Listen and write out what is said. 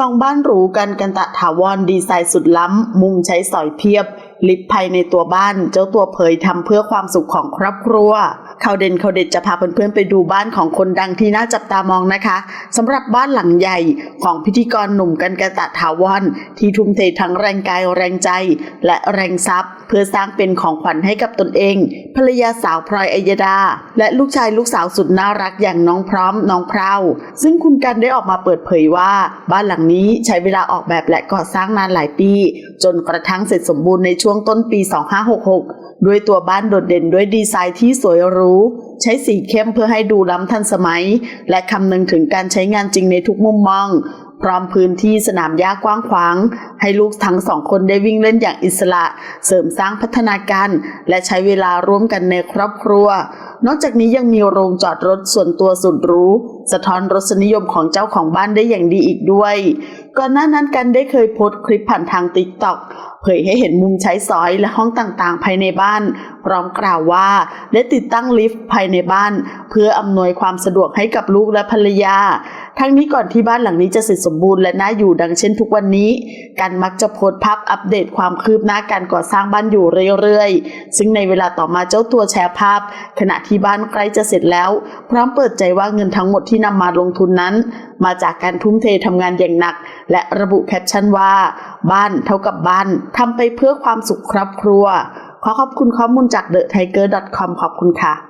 ซองบ้านหรูกันกันตะถาวรดีไซน์สุดล้ำ มุงใช้สอยเพียบ ลิฟต์ภายในตัวบ้าน เจ้าตัวเผยทำเพื่อความสุขของครอบครัวข่าวเด่นข่าวเด็ดจะพาเพื่อนๆไปดูบ้านของคนดังที่น่าจับตามองนะคะสำหรับบ้านหลังใหญ่ของพิธีกรหนุ่มกันกันตะถาวรที่ทุ่มเททั้งแรงกายแรงใจ และแรงทรัพย์ เพื่อสร้างเป็นของขวัญให้กับตนเอง ภรรยาสาวพลอยอัยดา และลูกชายลูกสาวสุดน่ารักอย่างน้องพร้อมน้องพราวซึ่งคุณกันได้ออกมาเปิดเผยว่า บ้านหลังนี้ใช้เวลาออกแบบและก่อสร้างนานหลายปี จนกระทั่งเสร็จสมบูรณ์ในช่วงวงต้นปี 2566 ด้วยตัวบ้านโดดเด่นด้วยดีไซน์ที่สวยหรู ใช้สีเข้มเพื่อให้ดูล้ำทันสมัย และคำนึงถึงการใช้งานจริงในทุกมุมมอง พร้อมพื้นที่สนามหญ้ากว้างขวาง ให้ลูกทั้งสองคนได้วิ่งเล่นอย่างอิสระ เสริมสร้างพัฒนาการ และใช้เวลาร่วมกันในครอบครัว นอกจากนี้ยังมีโรงจอดรถส่วนตัวสุดหรูสะท้อนรสนิยมของเจ้าของบ้านได้อย่างดีอีกด้วย ก่อนหน้านั้นกันได้เคยโพสต์คลิปผ่านทางติ๊กต็อก เผยให้เห็นมุมใช้สอยและห้องต่างๆ ภายในบ้านพร้อมกล่าวว่า ได้ติดตั้งลิฟต์ภายในบ้าน เพื่ออำนวยความสะดวกให้กับลูกและภรรยา ทั้งนี้ก่อนที่บ้านหลังนี้จะเสร็จสมบูรณ์และน่าอยู่ดังเช่นทุกวันนี้กันมักจะโพสต์ภาพอัปเดตความคืบหน้าการก่อสร้างบ้านอยู่เรื่อยๆ ซึ่งในเวลาต่อมาเจ้าตัวแชร์ภาพ ขณะที่บ้านใกล้จะเสร็จแล้ว พร้อมเปิดใจว่าเงินทั้งหมดที่นำมาลงทุนนั้น มาจากการทุ่มเททำงานอย่างหนัก และระบุแคปชั่นว่า บ้านเท่ากับบ้านทำไปเพื่อความสุขครอบครัว ขอขอบคุณข้อมูลจาก TheTiger.com ขอบคุณค่ะ